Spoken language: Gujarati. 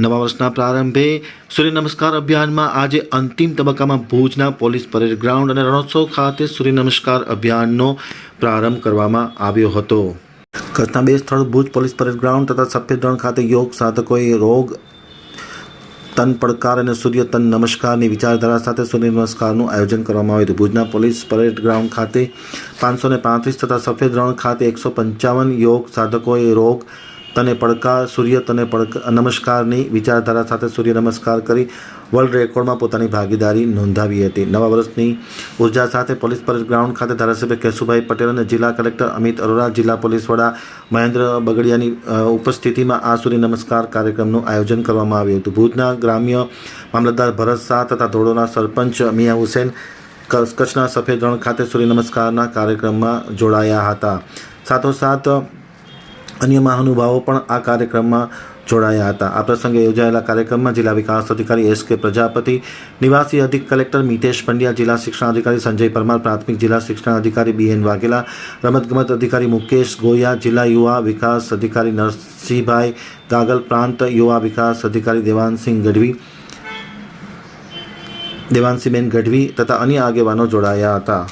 નવા વર્ષના પ્રારંભે સૂર્ય નમસ્કાર અભિયાનમાં આજે અંતિમ તબક્કામાં ભુજના પોલીસ પરેડ ગ્રાઉન્ડ અને રણોત્સવ ખાતે સૂર્ય નમસ્કાર અભિયાનનો પ્રારંભ કરવામાં આવ્યો હતો. કચ્છના બે સ્થળ ભુજ પોલીસ પરેડ ગ્રાઉન્ડ તથા સફેદ રણ ખાતે યોગ સાધકોએ રોગ, તન પડકાર અને સૂર્ય તન નમસ્કારની વિચારધારા સાથે સૂર્ય નમસ્કારનું આયોજન કરવામાં આવ્યું હતું. ભુજના પોલીસ પરેડ ગ્રાઉન્ડ ખાતે પાંચસો ને પાંત્રીસ તથા સફેદ રણ ખાતે એકસો પંચાવન યોગ સાધકોએ રોગ તને પડકાર, સૂર્ય તને પડક નમસ્કારની વિચારધારા સાથે સૂર્ય નમસ્કાર કરી વર્લ્ડ રેકોર્ડમાં પોતાની ભાગીદારી નોંધાવી હતી. નવા વર્ષની ઊર્જા સાથે પોલીસ પરેડ ગ્રાઉન્ડ ખાતે ધારાસભ્ય કેશુભાઈ પટેલ અને જિલ્લા કલેક્ટર અમિત અરોરા, જિલ્લા પોલીસ વડા મહેન્દ્ર બગડિયાની ઉપસ્થિતિમાં આ સૂર્ય નમસ્કાર કાર્યક્રમનું આયોજન કરવામાં આવ્યું હતું. ભુજના ગ્રામ્ય મામલતદાર ભરત શાહ તથા ધોરડોના સરપંચ મિયા હુસેન કચ્છના સફેદ રણ ખાતે સૂર્ય નમસ્કારના કાર્યક્રમમાં જોડાયા હતા. સાથોસાથ અન્ય મહાનુભાવો પણ આ કાર્યક્રમમાં જોડાયા હતા. આ પ્રસંગે યોજાયેલા કાર્યક્રમમાં જિલ્લા વિકાસ અધિકારી એસ કે પ્રજાપતિ, નિવાસી અધિક કલેક્ટર મિતેશ પંડ્યા, જિલ્લા શિક્ષણાધિકારી સંજય પરમાર, પ્રાથમિક જિલ્લા શિક્ષણાધિકારી બી એન વાઘેલા, રમતગમત અધિકારી મુકેશ ગોયા જિલ્લા યુવા વિકાસ અધિકારી નરસિંહભાઈ ગાગલ, પ્રાંત યુવા વિકાસ અધિકારી દેવાનસિંહ ગઢવી દેવાંશીબેન ગઢવી તથા અન્ય આગેવાનો જોડાયા હતા.